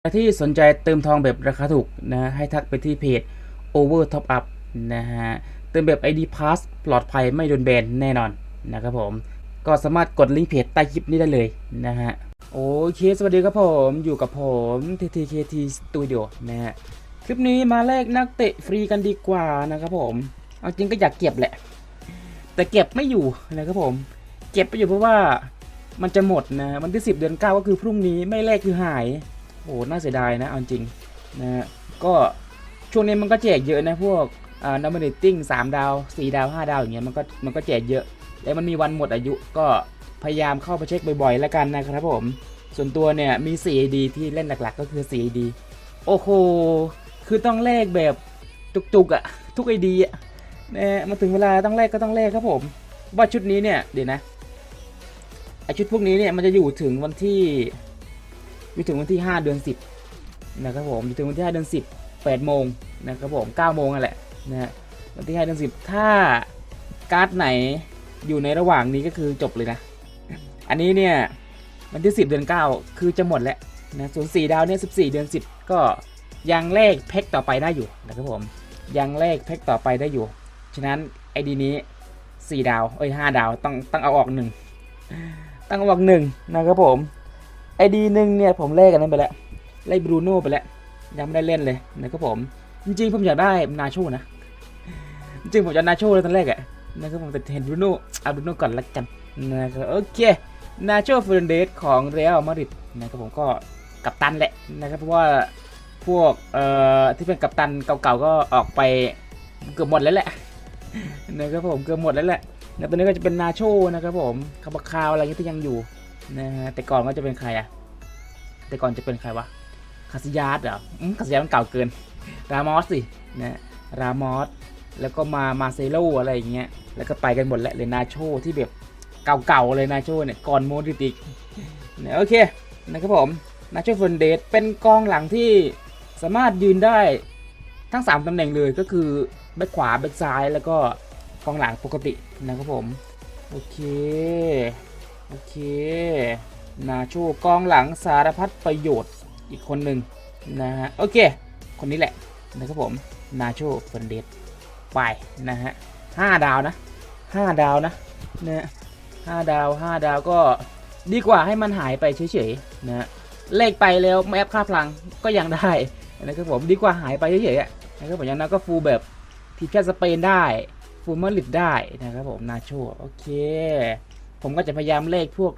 ใครที่สนใจเติมทองแบบราคาถูกนะให้ทักไปที่เพจ Over Top Up นะฮะเติมแบบ ID Pass ปลอดภัยไม่โดนแบนแน่นอนนะครับผม ก็สามารถกดลิงก์เพจใต้คลิปนี้ได้เลยนะฮะโอเค สวัสดีครับผมอยู่กับผม TTKT Studio นะฮะคลิปนี้มาแลกนักเตะฟรีกันดีกว่านะครับผม เอาจริงก็อยากเก็บแหละ แต่เก็บไม่อยู่นะครับผม เก็บไปอยู่เพราะว่ามันจะหมดนะวันที่ 10 เดือน 9 ก็คือพรุ่งนี้ไม่แลกคือหาย อ้โหน่าเสียดายนะเอาจริงนะฮะก็ช่วงนี้มันก็แจกเยอะนะพวกอ่าดัมเบิลติ้งสามดาวสี่ดาวห้าดาวอย่างเงี้ยมันก็มันก็แจกเยอะ แล้วมันมีวันหมดอายุก็พยายามเข้าไปเช็คบ่อยๆแล้วกันนะครับผม ส่วนตัวเนี่ยมี 4ID ที่เล่นหลักๆ ก็คือ 4ID โอ้โห คือต้องแลกแบบจุกๆอะทุก ID อะนะมาถึงเวลาต้องแลกก็ต้องแลกครับผม ว่าชุดนี้เนี่ยเดี๋ยวนะไอชุดพวกนี้เนี่ยมันจะอยู่ถึงวันที่ อยู่ถึงวันที่ 5 เดือน 10 นะครับผมอยู่ถึงวันที่ 5 เดือน 10 8โมงนะครับผม9โมงนั่นแหละนะฮะวันที่ 5 เดือน 10 ถ้าการ์ดไหนอยู่ในระหว่างนี้ก็คือจบเลยนะ อันนี้เนี่ยวันที่ 10 เดือน 9 คือจะหมดแล้วนะส่วน4ดาวเนี่ย14 เดือน 10 ก็ยังเลขแพ็คต่อไปได้อยู่นะครับผมยังเลขแพ็คต่อไปได้อยู่ ฉะนั้นไอดีนี้ 4 ดาว เอ้ย 5 ดาว ต้องต้องเอาออกหนึ่งต้องเอาออกหนึ่งนะครับผม ไอดีหนึ่งเนี่ยผมเล่กันนั้นไปแล้วไล่บรูโน่ไปแล้วยังไม่ได้เล่นเลยนะครับผม จริงๆ ผมอยากได้นาโชนะ จริงผมจะนาโชเลยตอนแรกอะนะครับผมแต่เห็นบรูโน่เอาบรูโน่ก่อนละกันนะครับโอเคนาโชเฟรนเดสของเรอัลมาดริดนะครับผมก็กัปตันแหละนะครับเพราะว่าพวกเอ่อที่เป็นกัปตันเก่าๆก็ออกไปเกือบหมดแล้วแหละนะครับผมเกือบหมดแล้วแหละแล้วตอนนี้ก็จะเป็นนาโชนะครับผมคาบคาวอะไรเงี้ยที่ยังอยู่ นะฮะแต่ก่อนก็จะเป็นใครอะแต่ก่อนจะเป็นใครวะคาซิยาสเหรอคาซิยาสมันเก่าเกิน รามอสสินะรามอสแล้วก็มามาเซโลอะไรอย่างเงี้ยแล้วก็ไปกันหมดแหล้วเลยนาโชที่แบบเก่าๆเลยนาโชเนี่ยก่อนโมดิติกเนี่ยโอเคนะครับผมนาโชเฟนเดสเป็นกองหลังที่สามารถยืนได้ทั้ง 3ตำแหน่งเลยก็คือแบ็คขวาแบ็คซ้ายแล้วก็กองหลังปกตินะครับผม โอเค โอเค นาโชกองหลังสารพัดประโยชน์อีกคนหนึ่งนะฮะ โอเค คนนี้แหละนะครับผม นาโชเฟนเดสไปนะฮะห้าดาวนะห้าดาวนะเนี่ยห้าดาวห้าดาวก็ดีกว่าให้มันหายไปเฉยๆนะเลขไปแล้วไม่แอปค่าพลังก็ยังได้นะครับผมดีกว่าหายไปเฉยๆนะครับผมอย่างนั้นก็ฟูลแบบทีมชาติสเปนได้ ฟูลมาริดได้นะครับผมนาโชโอเค ผมก็จะพยายามเลขพวก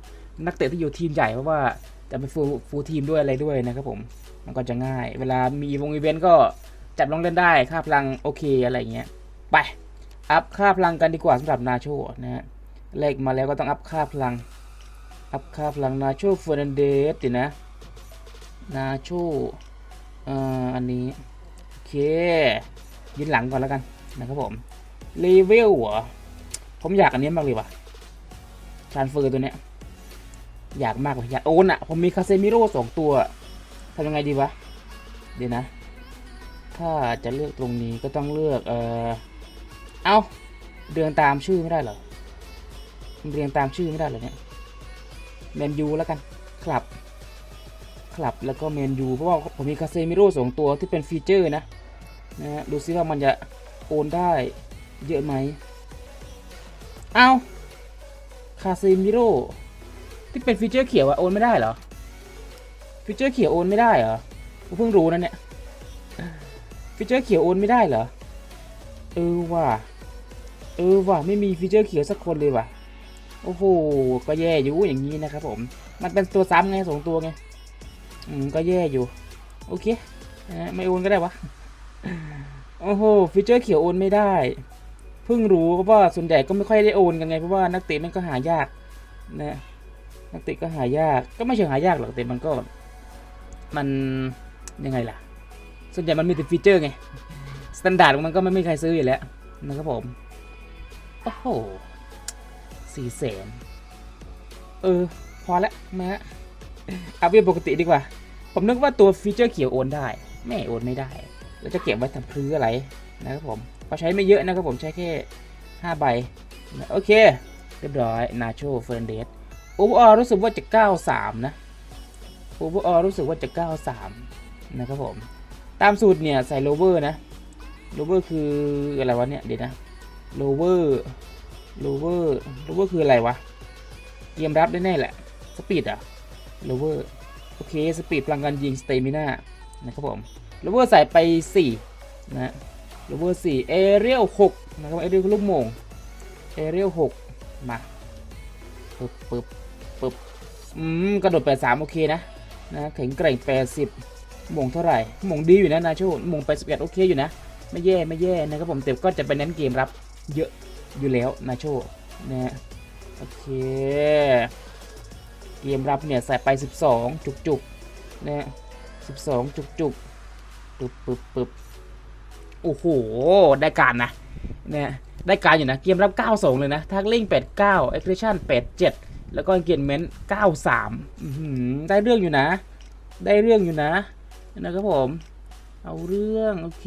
นักเตะที่อยู่ทีมใหญ่เพราะว่าจะเป็นฟูลฟูลทีมด้วยอะไรด้วยนะครับผมมันก็จะง่าย เวลามีวงอีเวนต์ก็จับลงเล่นได้ค่าพลังโอเคอะไรเงี้ยไปอัพค่าพลังกันดีกว่าสำหรับนาโชนะฮะเลขมาแล้วก็ต้องอัพค่าพลังอัพค่าพลังนาโชเฟอร์นันเดสดินะนาโชอ่าอันนี้โอเคยืนหลังก่อนแล้วกันนะครับผมเลเวลเหรอผมอยากอันนี้มากเลยว่ะ ทรานเฟอร์ตัวเนี้ย อยากมากเลยอยากโอนอะผมมีคาเซมิโร่สองตัวทำยังไงดีวะ เดี๋ยวนะ ถ้าจะเลือกตรงนี้ก็ต้องเลือกเออเอาเรียงตามชื่อไม่ได้เหรอเรียงตามชื่อไม่ได้เหรอเนี่ยเมนยูแล้วกันคลับคลับแล้วก็เมนยูเพราะว่าผมมีคาเซมิโร่สองตัวที่เป็นฟีเจอร์นะนะฮะดูซิว่ามันจะโอนได้เยอะไหม เอา คาเซมิโร่ที่เป็นฟีเจอร์เขียวอะโอนไม่ได้เหรอ ฟีเจอร์เขียวโอนไม่ได้เหรอเพิ่งรู้นะเนี่ย ฟีเจอร์เขียวโอนไม่ได้เหรอ เออว่ะ เออว่ะไม่มีฟีเจอร์เขียวสักคนเลยว่ะ โอ้โห ก็แย่อยู่อย่างนี้นะครับผม มันเป็นตัวซ้ำไงสองตัวไง อืม ก็แย่อยู่ โอเค ไม่โอนก็ได้วะ โอ้โห ฟีเจอร์เขียวโอนไม่ได้ พิ่งรู้เพราะว่าส่วนใหญ่ก็ไม่ค่อยได้โอนกันไงเพราะว่านักเตะมันก็หายากนะนักเตะก็หายากก็ไม่เชิงหายากหรอกแต่มันก็มันยังไงล่ะ ส่วนใหญ่มันมีแต่ฟีเจอร์ไงสแตนดาร์ดมันก็ไม่มีใครซื้ออยู่แล้วนะครับผมโอ้โหสี่แสนเออ พอละมาฮะเอาเวียปกติดีกว่า ผมนึกว่าตัวฟีเจอร์เขียวโอนได้ ไม่โอนไม่ได้ แล้วจะเก็บไว้ทำพื้ออะไรนะครับผม เขาใช้ไม่เยอะนะครับผมใช้แค่ 5 ใบ โอเค เรียบร้อยนาโชเฟรนเดสโอเวอร์รู้สึกว่าจะ 93 นะโอเวอร์ออรู้สึกว่าจะ 93 นะครับผม ตามสูตรเนี่ย ใส่โลเวอร์นะโลเวอร์คืออะไรวะเนี่ยเดี๋ยวนะโลเวอร์โลเวอร์โลเวอร์คืออะไรวะเกมรับได้แน่แหละสปีดอะโลเวอร์โอเค สปีดพลังงานยิงสเตมิน่านะครับผมโลเวอร์ใส่ไป 4 นะ โลเวอร์4เอเรียล6นะครับเอเรียลลูกโมงเอเรียล6มาปึ๊บปึ๊บปึ๊บอืมกระโดด83โอเคนะนะแข็งแกร่ง80หม่งเท่าไหร่มงดีอยู่นะนาโชหม่ง81โอเคอยู่นะ ไม่แย่ไม่แย่นะครับผมแต่ก็จะไปเน้นเกมรับเยอะอยู่แล้วนาโชนะโอเค เกมรับเนี่ยใส่ไป 12 จุกจุกนะฮะ12 จุกจุกปึ๊บปึ๊บปึ๊บ โอ้โห ได้การนะเนี่ยได้การอยู่นะ เกมรับ 92 เลยนะทักลิง89 aggression 87 แล้วก็ engagement 93ได้เรื่องอยู่นะ ได้เรื่องอยู่นะ นะครับผม เอาเรื่อง โอเค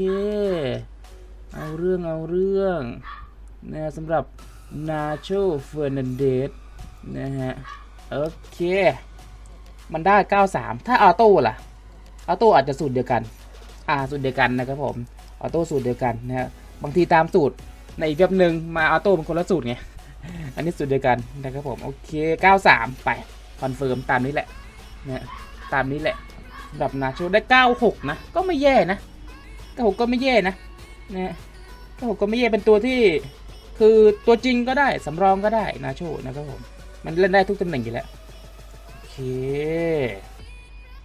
เอาเรื่อง เอาเรื่องนะสำหรับนาโชเฟอร์นันเดสนะฮะ โอเค มันได้ 93 ถ้าออโต้ล่ะออโต้อาจจะสูตรเดียวกัน อ่า สูตรเดียวกันนะครับผม ออโต้สูตรเดียวกันนะฮะบบางทีตามสูตรในอีกเว็บหนึ่งมาออโต้เป็นคนละสูตรไง อันนี้สูตรเดียวกันนะครับผมโอเค 93 ไปคอนเฟิร์มตามนี้แหละนะตามนี้แหละสำหรับนาโชได้ 96 นะ ก็ไม่แย่นะ 96 ก็ไม่แย่นะนะ96 ก็ไม่แย่เป็นตัวที่คือตัวจริงก็ได้สำรองก็ได้นาโชนะครับผมมันเล่นได้ทุกตำแหน่งอยู่แล้วโอเค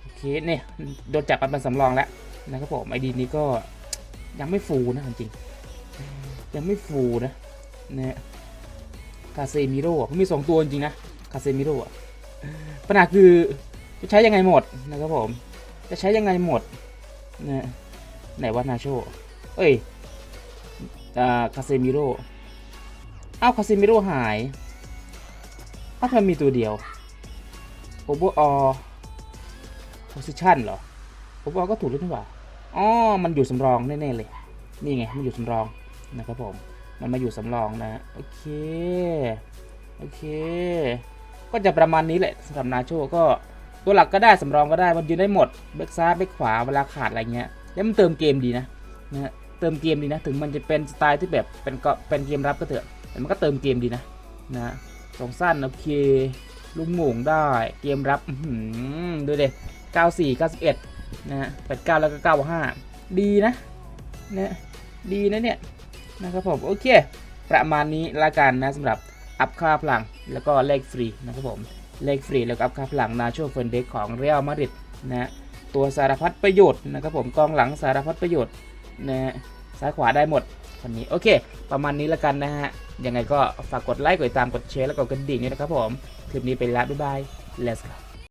โอเคเนี่ยโดนจับมาเป็นสำรองแล้วนะครับผมไอดีนี้ก็ ยังไม่ฟูนะจริง ยังไม่ฟูนะเนี่ยคาเซมิโร่ผมมีสองตัวจริงนะคาเซมิโร่อะปัญหาคือจะใช้ยังไงหมดนะครับผม จะใช้ยังไงหมดเนี่ยไหนว่านาโชเอ้ยอ่าคาเซมิโร่อ้าวคาเซมิโร่หายอ้าวทำไมมีตัวเดียวโอเวอร์ออ position เหรอโอเวอร์ก็ถูกแล้วนี่หว่า อ๋อมันอยู่สำรองแน่ๆเลย นี่ไงมันอยู่สำรองนะครับผม มันมาอยู่สำรองนะ โอเค โอเค ก็จะประมาณนี้แหละสำหรับนาโชก็ตัวหลักก็ได้สำรองก็ได้ มันยืนได้หมดเบกซ้ายเบกขวาเวลาขาดอะไรเงี้ย แล้วมันเติมเกมดีนะนะฮะเติมเกมดีนะ ถึงมันจะเป็นสไตล์ที่แบบเป็นก็เป็นเกมรับก็เถอะ แต่มันก็เติมเกมดีนะนะฮะสองสั้นโอเคลูกหมงได้ เกมรับอื้อหือดูเด็94 91 นะฮะ89แล้วก็95ดีนะนะดีนะเนี่ยนะครับผมโอเค ประมาณนี้ละกันนะสำหรับอัพค่าพลังแล้วก็เลขฟรีนะครับผมเลขฟรีแล้วก็อัพค่าพลังนาโชเฟนเด็กของเรอัลมาดริดนะฮะตัวสารพัดประโยชน์นะครับผมกองหลังสารพัดประโยชน์นะฮะซ้ายขวาได้หมดคนนี้โอเค ประมาณนี้ละกันนะฮะยังไงก็ฝากกดไลค์กดติดตามกดแชร์แล้วก็กดกระดิ่งด้วยนะครับผมคลิปนี้ไปแล้วบ๊ายบาย let's go